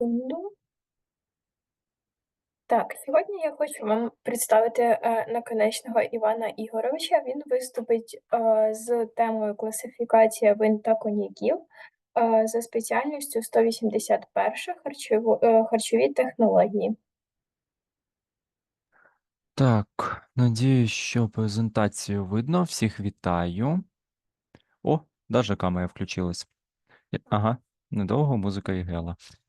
Ну Так, сьогодні я хочу вам представити, е, наконечного Івана Ігоровича. Він виступить, е, з темою "Класифікація вин та коньяків", е, за спеціальністю 181 харчово е, харчові технології. Так, надіюсь, що презентацію видно. Всіх вітаю. О, даже камера включилась. Ага, недовго музика іграла. Е,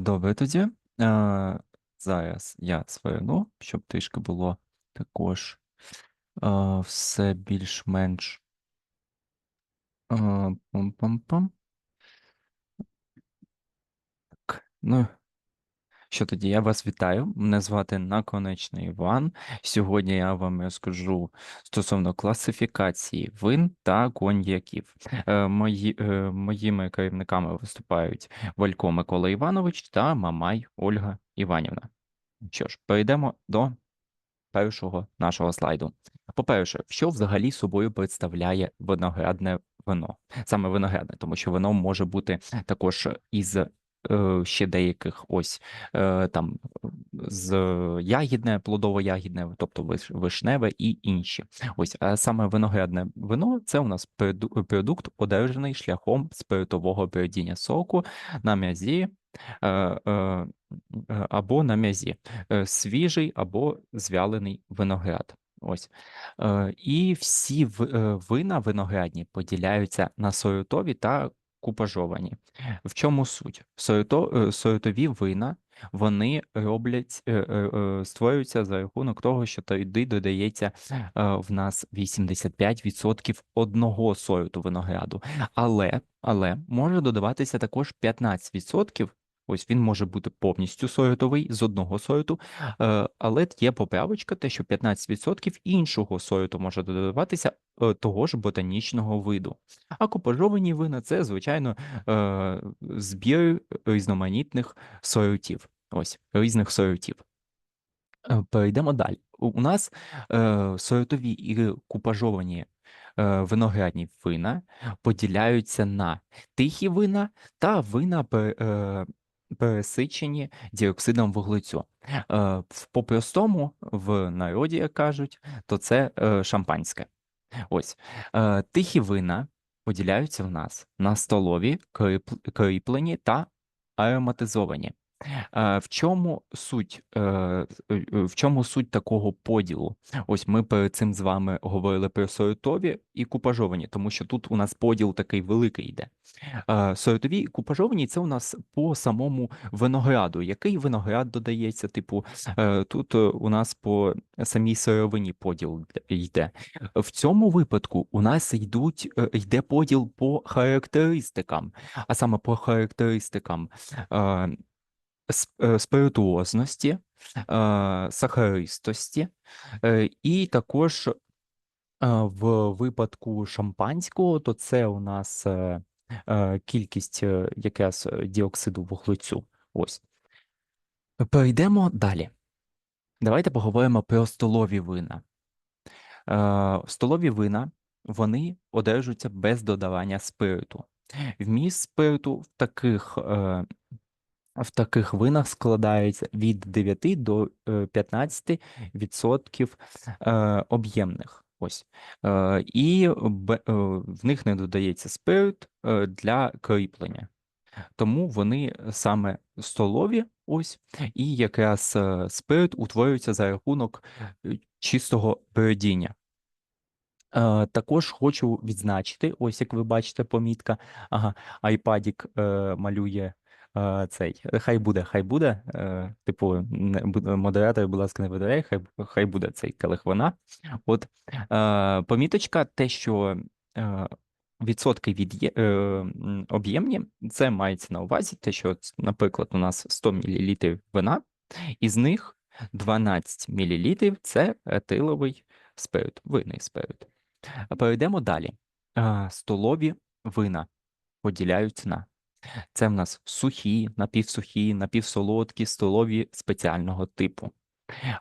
добре тоді. Е, зараз я сверну, щоб трішки було також е, все більш-менш. Е, пам-пам-пам. Так, ну. Що тоді я вас вітаю. Мене звати Наконечний Іван. Сьогодні я вам розкажу стосовно класифікації вин та коньяків. Е, мої, е, моїми керівниками виступають Валько Микола Іванович та Мамай Ольга Іванівна. Що ж, перейдемо до першого нашого слайду. По-перше, що взагалі собою представляє виноградне вино? Саме виноградне, тому що воно може бути також із ще деяких ось е, там з ягідне, плодово-ягідне, тобто вишневе і інші. Ось саме виноградне вино це у нас продукт, одержаний шляхом спиртового передіння соку на м'язі. е, е, е, Або на м'язі, Е, свіжий або звялений виноград. Ось. Е, І всі е, вина виноградні поділяються на сортові та купажовані. В чому суть? Сорто, е, вина вони роблять, е, е, створюються за рахунок того, що туди додається в нас 85% одного сорту винограду. Але, але може додаватися також 15%. Ось він може бути повністю сортовий з одного сорту, е, але є поправочка, те, що 15% іншого сорту може додаватися е, того ж ботанічного виду. А купажовані вина це, звичайно, е, збір різноманітних сортів. Ось різних сортів. Е, Перейдемо далі. У нас сортові і купажовані виноградні вина поділяються на тихі вина та вина пересичені діоксидом вуглецю. Е, По-простому, в народі, як кажуть, то це е, шампанське. Ось е, тихі вина поділяються в нас на столові, кріплені та ароматизовані. Е, В чому суть, е, е, в чому суть такого поділу? Ось ми перед цим з вами говорили про сортові і купажовані, тому що тут у нас поділ такий великий йде. Сортові і купажовані це у нас по самому винограду. Який виноград додається? Типу, тут у нас по самій сировині поділ йде. В цьому випадку у нас йдуть, йде поділ по характеристикам, а саме по характеристикам спиритуозності, е, сахаристості, і також е, в випадку шампанського, то це у нас кількість е, якраз е, діоксиду вуглецю. Ось. Перейдемо далі. Давайте поговоримо про столові вина. Е, Столові вина вони одержуються без додавання спирту. Вміст спирту в таких, в таких винах складається від 9 до е, 15 відсотків е, об'ємних. Ось. Е, І е, в них не додається спирт е, для кріплення. Тому вони саме столові, ось, і якраз е, спирт утворюється за рахунок е, чистого передіння. Е, Також хочу відзначити, ось як ви бачите, помітка. Ага, айпадік е, малює е, цей. Хай буде, хай буде. Е, типу, модератор, будь ласка, не видаляй, хай, хай буде цей келих. От е, поміточка, те, що е, відсотки від об'ємні, це мається на увазі, те, що, наприклад, у нас 100 мл вина, із них 12 мл це етиловий спирт, винний спирт. Перейдемо далі. Столові вина поділяються на це в нас сухі, напівсухі, напівсолодкі, столові спеціального типу.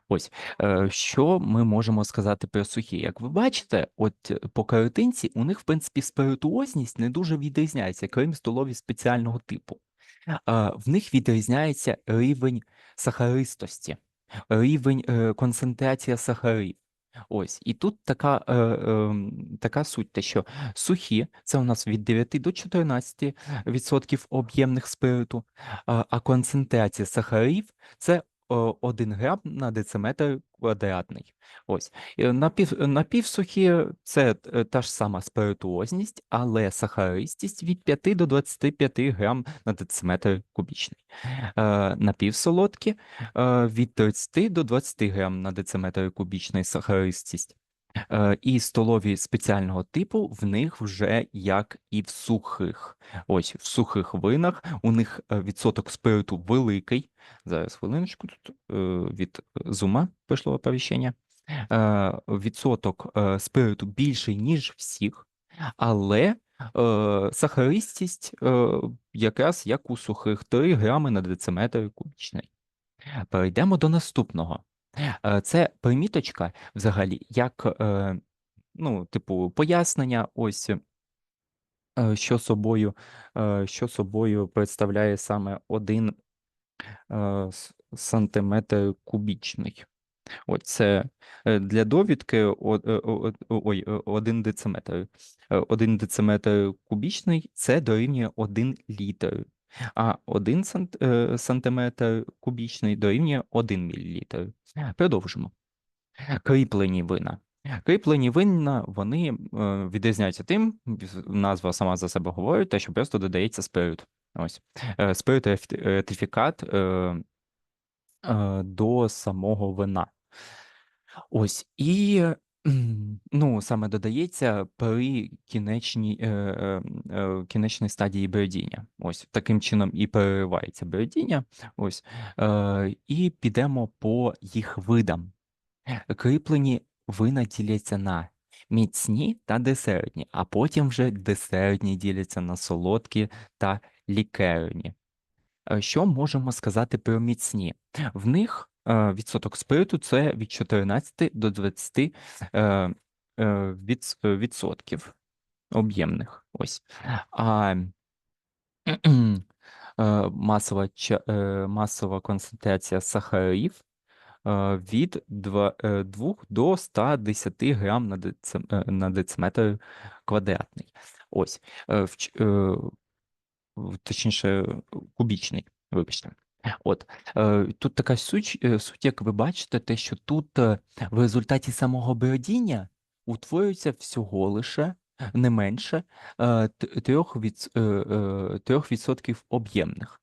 Ось е, що ми можемо сказати про сухі. Як ви бачите, от е, по картинці у них, в принципі, спиритуозність не дуже відрізняється, крім столові спеціального типу. В них відрізняється рівень сахаристості, рівень е, концентрація сахарів. Ось, і тут така, е, е, така суть, те, що сухі це у нас від 9 до 14 відсотків об'ємних спирту, а, концентрація сахарів це 1 грам на дециметр квадратний. Ось. Напів, напівсухі це е, та ж сама спиритуозність, але сахаристість від 5 до 25 грам на дециметр кубічний. Е, Напівсолодкі е, від 30 до 20 грам на дециметр кубічний сахаристість. Е, І столові спеціального типу в них вже як і в сухих. Ось в сухих винах у них е, відсоток спирту великий. Зараз хвилиночку тут е, від зума пішло оповіщення. Відсоток спирту більший, ніж всіх, але сахаристість якраз як у сухих 3 грами на дециметр кубічний. Перейдемо до наступного. Е, Це приміточка взагалі, як е, ну, типу, пояснення, ось е, що собою, е, що собою представляє саме один е, сантиметр кубічний. От це для довідки ой, один дециметр. Один дециметр кубічний це дорівнює 1 літр, а 1 сант, е, кубічний дорівнює 1 мілілітр. Продовжимо. Кріплені вина. Кріплені вина, вони е, відрізняються тим, назва сама за себе говорить, те, що просто додається спирт. Ось. Е, Спирт ретифікат до самого вина. Ось. І ну, саме додається при кінечній, е, е, е, кінечній стадії бродіння. Ось таким чином і переривається бродіння. Ось. Е, і підемо по їх видам. Кріплені вина діляться на міцні та десертні, а потім вже десертні діляться на солодкі та лікерні. Е, Що можемо сказати про міцні? В них відсоток спирту це від 14 до 20 е, е, від, е, відсотків об'ємних. Ось. А е, масова, е, масова концентрація сахарів е, від 2, 2 до 110 грам на, децим, е, на дециметр квадратний. Ось. Е, е, точніше, кубічний, вибачте. От е, тут така суть, е, суть, як ви бачите, те, що тут е, в результаті самого бродіння утворюється всього лише не менше е, т- трьох від, е, е, трьох відсотків об'ємних.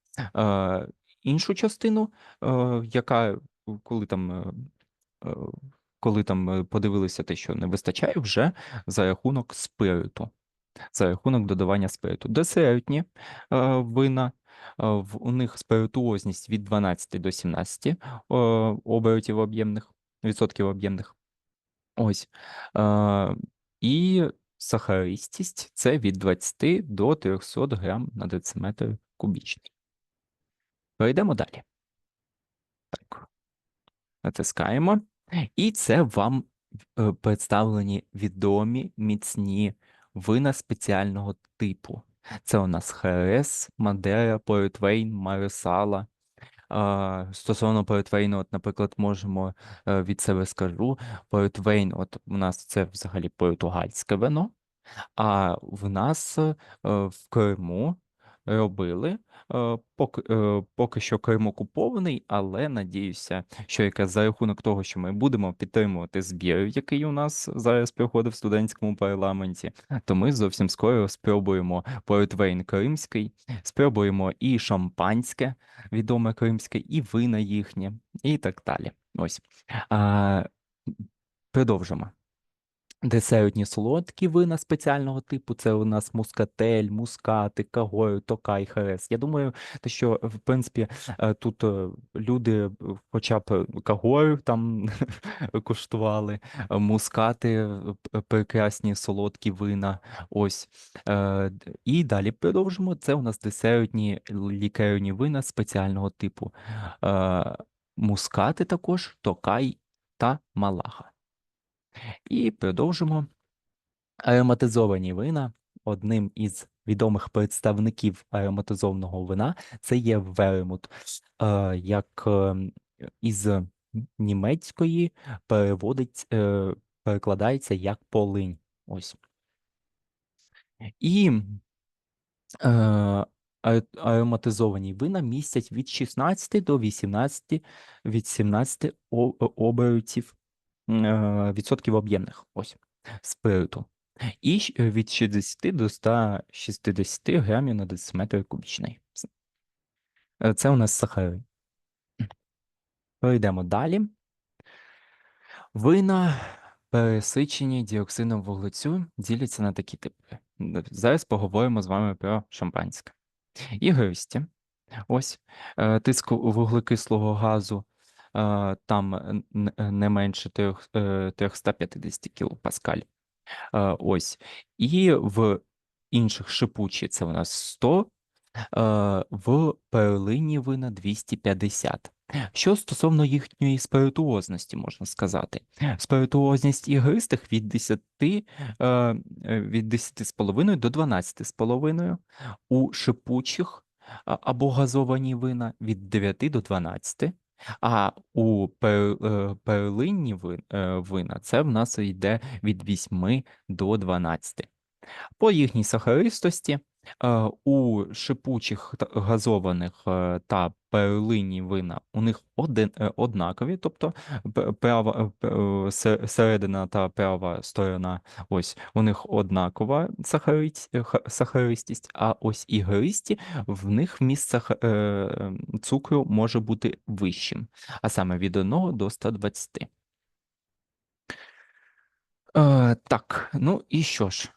Іншу частину, яка коли там, коли там подивилися те, що не вистачає, вже за рахунок спирту за рахунок додавання спирту. Десертні вина, у них спиритуозність від 12 до 17 е, оборотів об'ємних, відсотків об'ємних. Ось. І сахаристість це від 20 до 300 грам на дециметр кубічний. Перейдемо далі. Так. Натискаємо. І це вам е, представлені відомі міцні вина спеціального типу. Це у нас Херес, Мадера, Портвейн, Марсала. Стосовно Портвейну, от, наприклад, можемо е, від себе скажу. Портвейн, от у нас це взагалі португальське вино, а в нас е, в Криму робили. е, Поки, е, поки що Крим окупований, але надіюся, що якраз за рахунок того, що ми будемо підтримувати збір, який у нас зараз проходить в студентському парламенті, то ми зовсім скоро спробуємо портвейн кримський, спробуємо і шампанське, відоме кримське, і вина їхнє, і так далі. Ось. А, продовжимо. Десертні солодкі вина спеціального типу це у нас мускатель, мускати, кагой, токай, херес. Я думаю, що в принципі е, тут е, люди хоча б кагою там куштували, е, мускати, прекрасні солодкі вина. Ось. І далі продовжимо. Це у нас десертні лікерні вина спеціального типу. Мускати також, токай та малаха. І продовжимо. Ароматизовані вина одним із відомих представників ароматизованого вина це є вермут, як е, із німецької переводить, е, перекладається як полинь. Ось. І е, ароматизовані вина містять від 16 до 18 від 17 о- о- обертів відсотків об'ємних ось спирту. І е, від 60 до 160 грамів на дециметр кубічний. Е, Це у нас сахари. Перейдемо далі. Вина, пересичені діоксином вуглецю, діляться на такі типи. Зараз поговоримо з вами про шампанське. Ігристі. Ось е, тиск вуглекислого газу е, там н- е, не менше е, 350 кілопаскаль. Ось. І в інших шипучі це у нас 100, е, в перлині вина 250. Що стосовно їхньої спиритуозності, можна сказати. Спиритуозність ігристих від 10, е, е, від 10,5 до 12,5, у шипучих або газовані вина від 9 до 12, а у е, перлинні е, вина це в нас йде від 8 до 12. По їхній сахаристості у шипучих газованих е, та перлинні вина у них один, е, однакові, тобто права, е, е, середина та права сторона, ось у них однакова е, сахаристість, а ось ігристі в них саха- е, цукру може бути вищим, а саме від 1 до 120. Е, так, ну і що ж?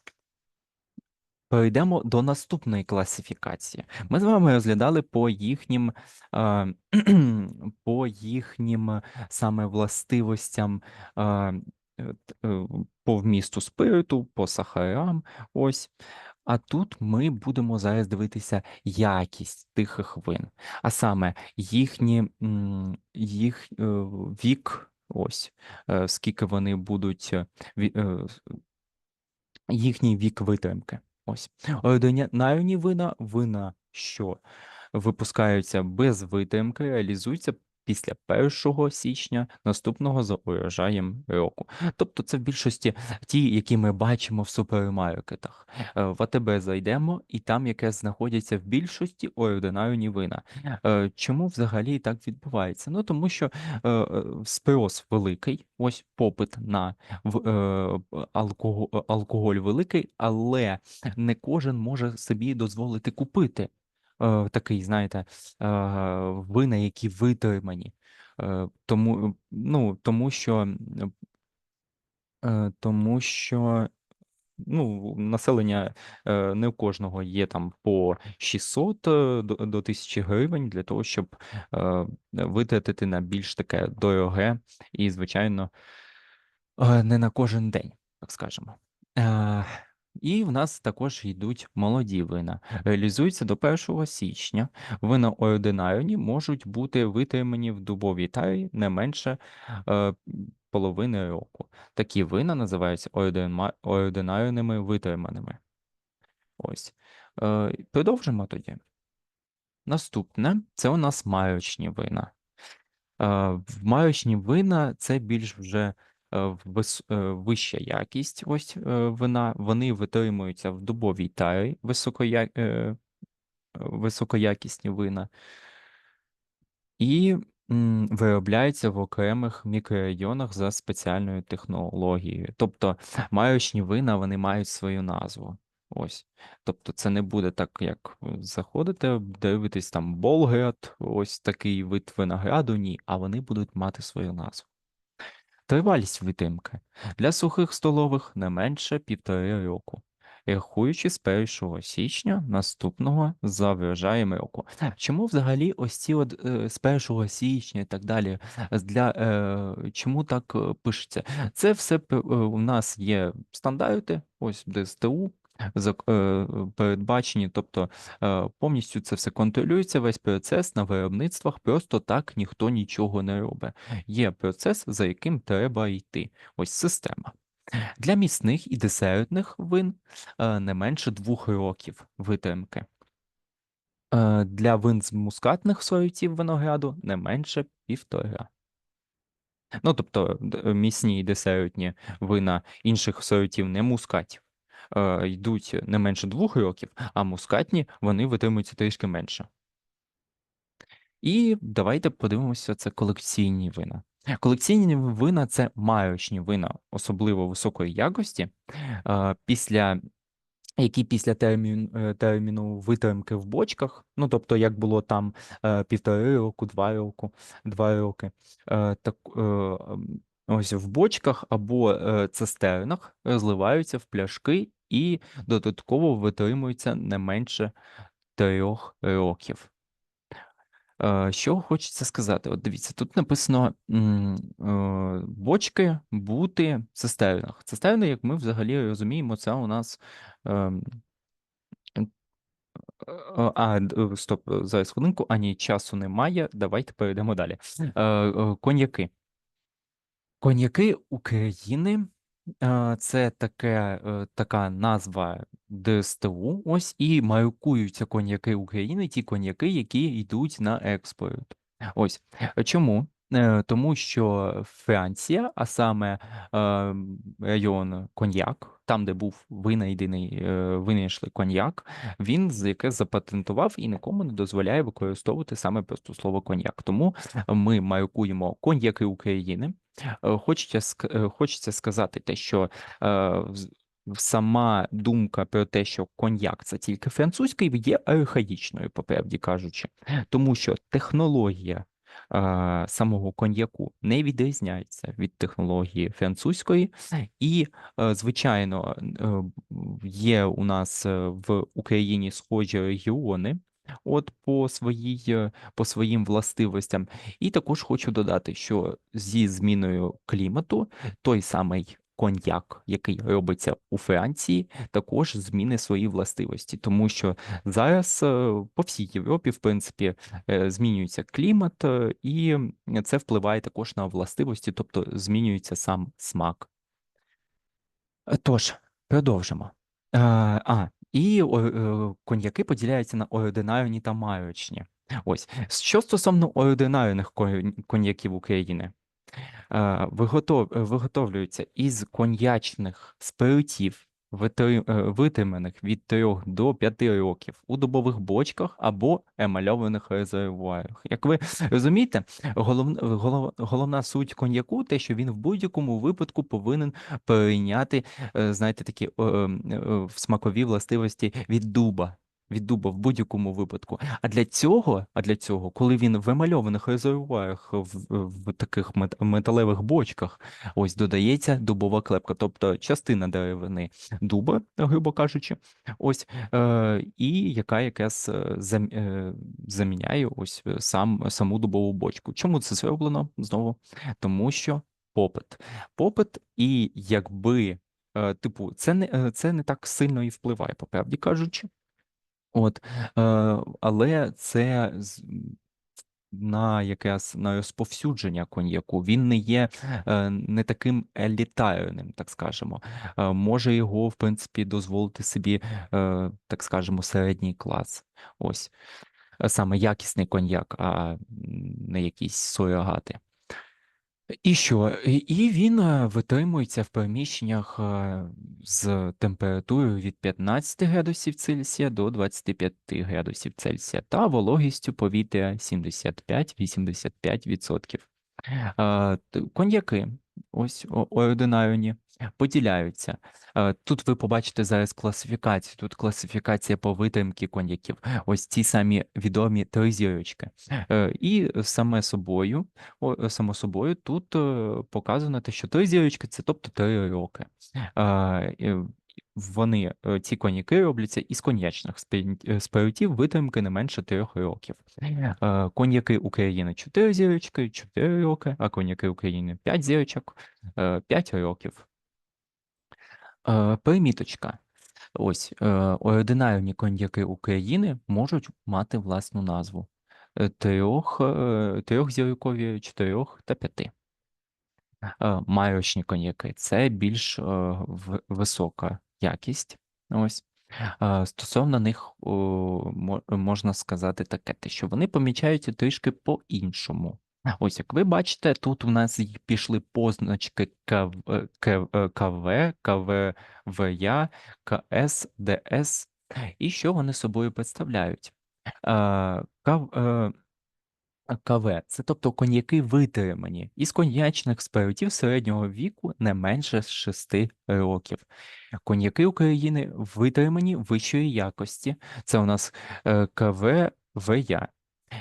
Перейдемо до наступної класифікації. Ми з вами розглядали по їхнім, по їхнім саме властивостям е, е, по вмісту спирту, по сахарам. Ось. А тут ми будемо зараз дивитися якість тихих вин, а саме їхні, їх е, вік, ось, скільки вони будуть їхній вік витримки. Ось. Ординарні вина, вина, що випускаються без витримки, реалізуються після 1 січня наступного за урожаєм року. Тобто це в більшості ті, які ми бачимо в супермаркетах. Е, В АТБ зайдемо, і там якраз знаходяться в більшості ординарні вина. Е, Чому взагалі так відбувається? Ну тому що е, спрос великий, ось попит на алкоголь великий, але не кожен може собі дозволити купити е, такий, знаєте, е, вина, які витримані. Е, тому, ну, тому що, тому що ну, населення не у кожного є там по 600 е, до, до 1000 гривень для того, щоб е, витратити на більш таке дороге і, звичайно, е, не на кожен день, так скажемо. І в нас також йдуть молоді вина. Реалізуються до 1 січня. Вина ординарні можуть бути витримані в дубовій тарі не менше е, половини року. Такі вина називаються ординарними витриманими. Ось. Е, продовжимо тоді. Наступне це у нас марочні вина. Е, марочні вина це більш вже вища якість ось е, вина. Вони витримуються в дубовій тарі, високоя... е, високоякісні вина, і виробляються в окремих мікрорайонах за спеціальною технологією. Тобто марочні вина вони мають свою назву. Ось. Тобто це не буде так, як заходите, дивитесь там Болград, ось такий вид винограду, ні, а вони будуть мати свою назву. Тривалість витримки для сухих столових не менше півтори року, рахуючи з 1 січня наступного за врожаєм року. Чому взагалі ось ці от е, з 1 січня і так далі? Для, е, чому так е, пишеться? Це все е, у нас є стандарти, ось ДСТУ. Е, Передбачені, тобто е, повністю це все контролюється, весь процес на виробництвах, просто так ніхто нічого не робить є процес, за яким треба йти. Ось система. Для міцних і десертних вин е, не менше 2 років витримки. Для вин з мускатних сортів винограду не менше півтора. Ну, тобто міцні і десертні вина інших сортів не мускатів йдуть не менше 2 років, а мускатні вони витримуються трішки менше. І давайте подивимося, це колекційні вина. Колекційні вина це майочні вина, особливо високої якості, е, після, які після термін, е, терміну витримки в бочках, ну тобто, як було там е, півтори року, два року, два роки, е, так, е, ось в бочках або е, цистернах розливаються в пляшки і додатково витримуються не менше трьох років. Е, Що хочеться сказати? От дивіться, тут написано е, бочки, бути, цистернах. Цистерни, як ми взагалі розуміємо, це у нас. ем, е, А, стоп, зараз хвилинку, ані часу немає. Давайте перейдемо далі. Коньяки. Коньяки України це таке, е, така назва ДСТУ. Ось і маркуються коньяки України, ті коньяки, які йдуть на експорт. Ось чому? Е, Тому що Франція, а саме е, район коньяк, там, де був винайдений, е, винайшли коньяк, він з яке запатентував і нікому не дозволяє використовувати саме просто слово коньяк. Тому ми маркуємо коньяки України. Е, Хочеться, е, хочеться сказати те, що е, сама думка про те, що коньяк це тільки французький, є архаїчною, по правді кажучи, тому що технологія е, самого коньяку не відрізняється від технології французької, і, е, звичайно, е, є у нас е, в Україні схожі регіони. От по своїй, е, по своїм властивостям, і також хочу додати, що зі зміною клімату той самий коньяк, який робиться у Франції, також зміни свої властивості, тому що зараз е, по всій Європі, в принципі, е, змінюється клімат, і це впливає також на властивості, тобто змінюється сам смак. Тож, продовжимо. А, і е, коньяки поділяються на ординарні та майочні. Ось, що стосовно ординарних конь- коньяків України, виготов, виготовлюються із коньячних спиртів, витриманих від 3 до 5 років у дубових бочках або емальованих резервуарах. Як ви розумієте, головна, голов- головна суть коньяку те, що він в будь-якому випадку повинен перейняти, е, знаєте, такі е, е, е, смакові властивості від дуба. Від дуба в будь-якому випадку. А для цього, а для цього, коли він в емальованих резервуарах в, в таких металевих бочках, ось додається дубова клепка, тобто частина деревини дуба, грубо кажучи, ось е, і яка якраз е, зам, е, заміняє ось сам саму дубову бочку. Чому це зроблено знову? Тому що попит. Попит, і якби, е, типу, це не е, це не так сильно і впливає, по правді кажучи. От, е, але це на якраз на розповсюдження коньяку. Він не є е, не таким елітарним, так скажемо. Е, може його, в принципі, дозволити собі, е, так скажемо, середній клас. Ось Е, саме якісний коньяк, а не якісь сурогати. І що? І він е, витримується в приміщеннях е, з температурою від 15 градусів Цельсія до 25 градусів Цельсія та вологістю повітря 75-85%. Е, Коньяки, ось ординарні, поділяються. Е, Тут ви побачите зараз класифікацію. Тут класифікація по витримки коньяків. Ось ті самі відомі три зірочки. Е, І саме собою, само собою, тут е, показано те, що три зірочки це тобто три роки. Вони, ці коньяки робляться із коньячних спирт- спиртів витримки не менше трьох років. Коньяки України 4 зірочки, 4 роки, а коньяки України 5 зірочок, 5 років. Е, Приміточка. Ось е, ординарні коньяки України можуть мати власну назву е, трьох, е, трьохзіркові, чотирьох та п'яти. Е, Майочні коньяки це більш висока якість. Ось. Стосовно них можна сказати таке, те, що вони помічаються трішки по-іншому. Ось як ви бачите, тут у нас пішли позначки КВ, КВ, КВВЯ, КС, ДС. І що вони собою представляють? Е, е, КВ це тобто коньяки витримані із коньячних спиртів середнього віку не менше 6 років. Коньяки України витримані вищої якості. Це у нас е, КВ ВЯ.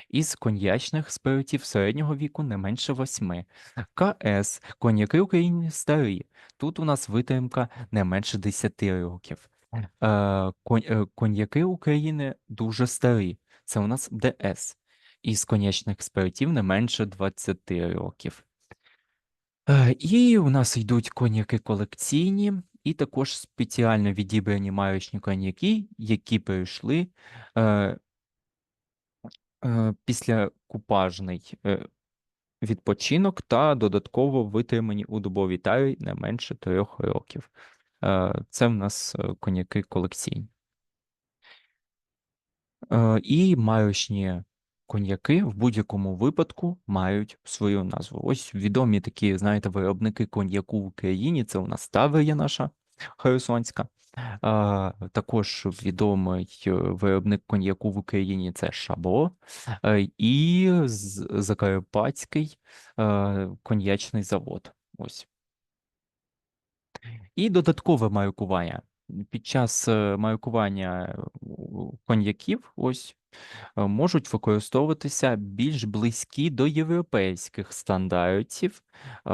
Із коньячних спиртів середнього віку не менше 8. КС коньяки України старі. Тут у нас витримка не менше 10 років. Е, е, Коньяки України дуже старі. Це у нас ДС. Із коньячних спиртів не менше 20 років. Е, І у нас йдуть коньяки колекційні, і також спеціально відібрані марочні коньяки, які перейшли е, після купажний е, відпочинок та додатково витримані у дубовій тарі не менше 3 років. Е, Це в нас е, коньяки колекційні. Е, І марочні коньяки в будь-якому випадку мають свою назву. Ось відомі такі, знаєте, виробники коньяку в Україні. Це у нас Таврія наша Херсонська. Також відомий е, виробник коньяку в Україні це Шабо е, і Закарпатський е, коньячний завод. Ось. І додаткове маркування. Під час маркування коньяків ось можуть використовуватися більш близькі до європейських стандартів е,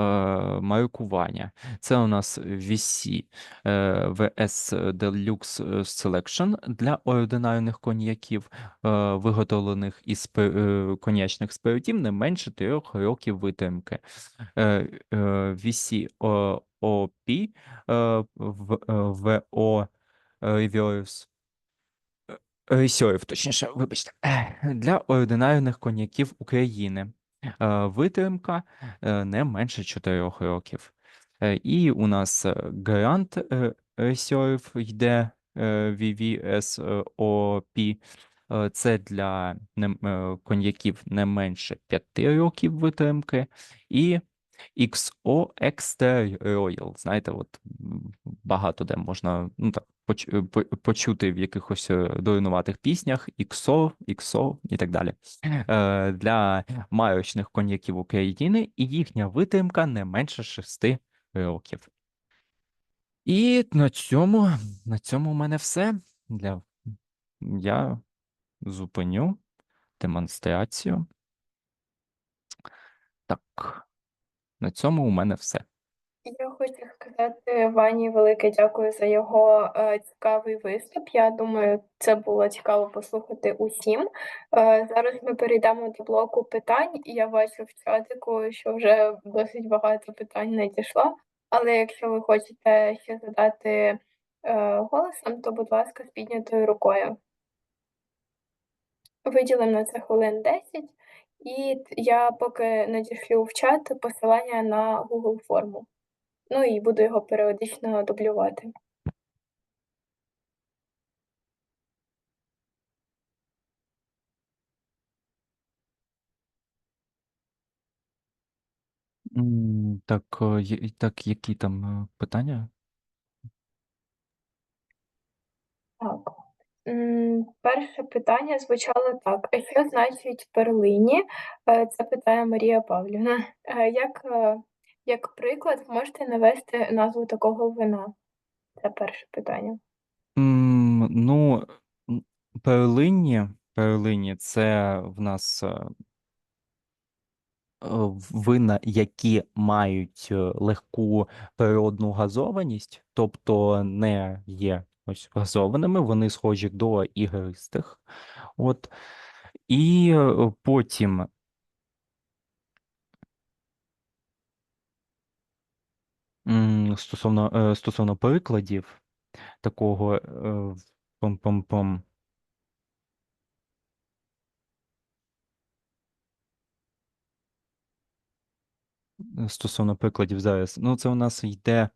маркування. Це у нас VC е, VS Deluxe Selection для ординарних коньяків, е, виготовлених із спи- е, коньячних спиртів не менше 3 років витримки. Е, е, VC OP е, е, VO Reverse Reserve, точніше, вибачте, для ординарних коньяків України. Е, Витримка е, не менше 4 років. Е, І у нас е, Grand е, йде е, VVSOP. Е, Це для е, коньяків не менше 5 років витримки. І XO Extra Royal. Знаєте, от багато де можна ну, так, поч- е, по- почути в якихось е, дурнуватих піснях XO, XO і так далі. Е, Для марочних коньяків України і їхня витримка не менше 6 років. І на цьому, на цьому у мене все. Для... Я зупиню демонстрацію. Так, на цьому у мене все. Я хочу сказати Вані велике дякую за його е, цікавий виступ. Я думаю, це було цікаво послухати усім. Е, зараз ми перейдемо до блоку питань, я бачу в чатику, що вже досить багато питань надійшло. Але якщо ви хочете ще задати е, голосом, то, будь ласка, з піднятою рукою. Виділимо на це хвилин 10, і я поки надішлю в чат посилання на Google форму. Ну і буду його періодично дублювати. Так, е, так, які там е, питання? Так. Перше питання звучало так: а що значить перлині? Е, Це питає Марія Павлівна. Е, Як, е, як приклад, можете навести назву такого вина? Це перше питання. Ну, м, перлинні, це в нас вина, які мають легку природну газованість, тобто не є ось газованими, вони схожі до ігристих. От. І е, потім стосовно, е, стосовно прикладів такого пом-пом-пом. е, стосовно прикладів зараз. Ну, це у нас йде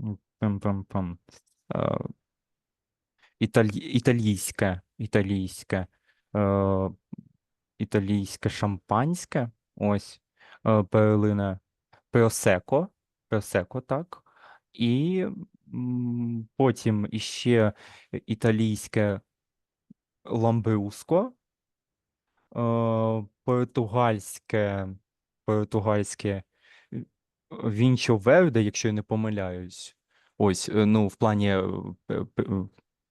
м, пам-пам-пам. е, італь- італійське, італійське, е, італійське шампанське, ось, е, перлина Просеко, Просеко, так. І потім іще італійське ламбруско, е, португальське, португальське Вінчо Верде, якщо я не помиляюсь. Ось, ну, в плані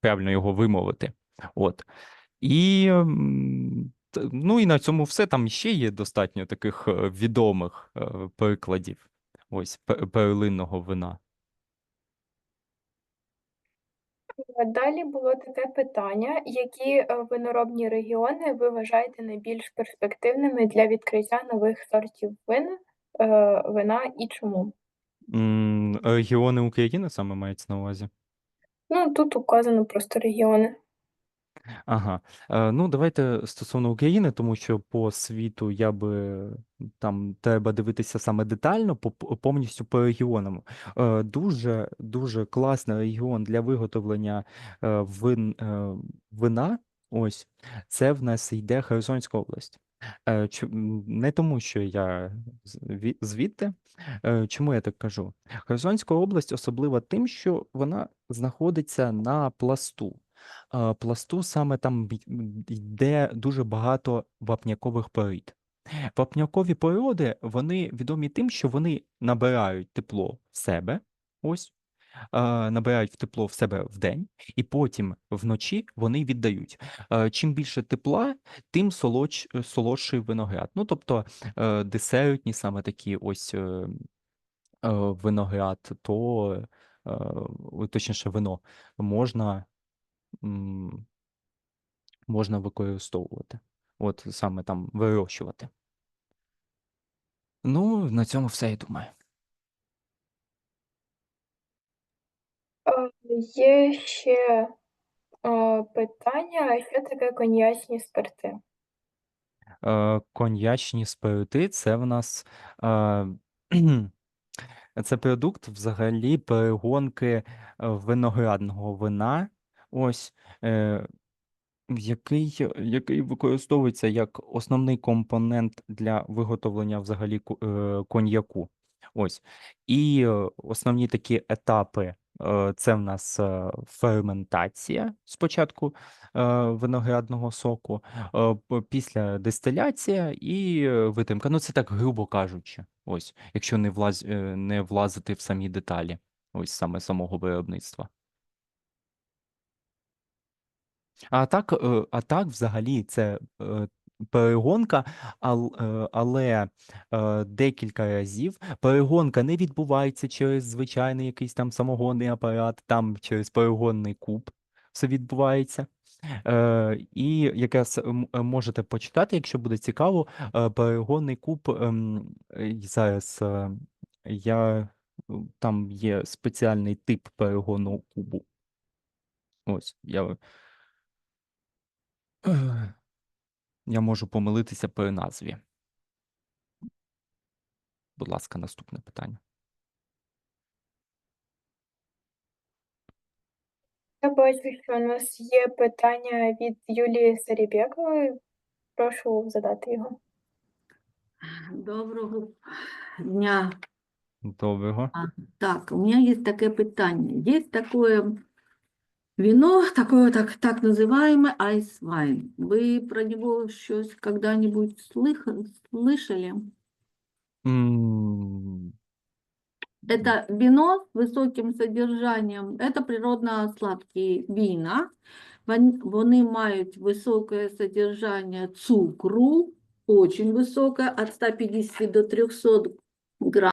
правильно його вимовити. От. І, ну, і на цьому все. Там ще є достатньо таких е, відомих е, прикладів. Ось, пе- перлинного вина. Е, Далі було таке питання: які виноробні регіони ви вважаєте найбільш перспективними для відкриття нових сортів вин, вина і чому? Регіони України саме мається на увазі? Ну, тут указано просто регіони. Ага. Е, ну, давайте стосовно України, тому що по світу я би там треба дивитися саме детально, по, по- повністю по регіонам. Е, дуже дуже класний регіон для виготовлення е, вин, вина. Ось це в нас йде Херсонська область. Не тому, що я звідти. Е, Чому я так кажу? Херсонська область особлива тим, що вона знаходиться на пласту е, пласту саме там йде дуже багато вапнякових порід. Вапнякові породи вони відомі тим, що вони набирають тепло в себе, ось, е, набирають тепло в себе вдень, і потім вночі вони віддають. Е, Чим більше тепла, тим солодш, солодший виноград. Ну, тобто е, десертні саме такі ось е, е, виноград, то е, точніше вино можна можна використовувати. От саме там вирощувати. Ну, на цьому все, я думаю. Е, Є ще е, питання, що таке коньячні спирти? Е, коньячні спирти це в нас е, це продукт взагалі перегонки е, виноградного вина. Ось. Е, який, який використовується як основний компонент для виготовлення взагалі е, коньяку. Ось. І е, основні такі етапи це в нас е, ферментація спочатку е, виноградного соку, е, після дистиляція і е, витримка. Ну, це так грубо кажучи, ось, якщо не влаз, е, не влазити в самі деталі, ось саме самого виробництва. А так, е, а так взагалі це е, перегонка, е, але е, декілька разів перегонка не відбувається через звичайний якийсь там самогонний апарат, там через перегонний куб все відбувається. Е, і якраз можете почитати, якщо буде цікаво, перегонний куб ем, зараз я там є спеціальний тип перегонного кубу. Ось я. Я можу помилитися при назві. Будь ласка, наступне питання. Я бачу, що у нас є питання від Юлії Зарібєкової. Прошу задати його. Доброго дня. Доброго. А, Так, у меня есть такое питание. Есть такое вино, такое так, так называемое айсвайн. Вы про него щось когда-нибудь слых- слышали? М, Это вино с высоким содержанием, это природно-сладкі вина. Вон- Вони мають високе содержание цукру, очень високе, від 150 до 300 грамм.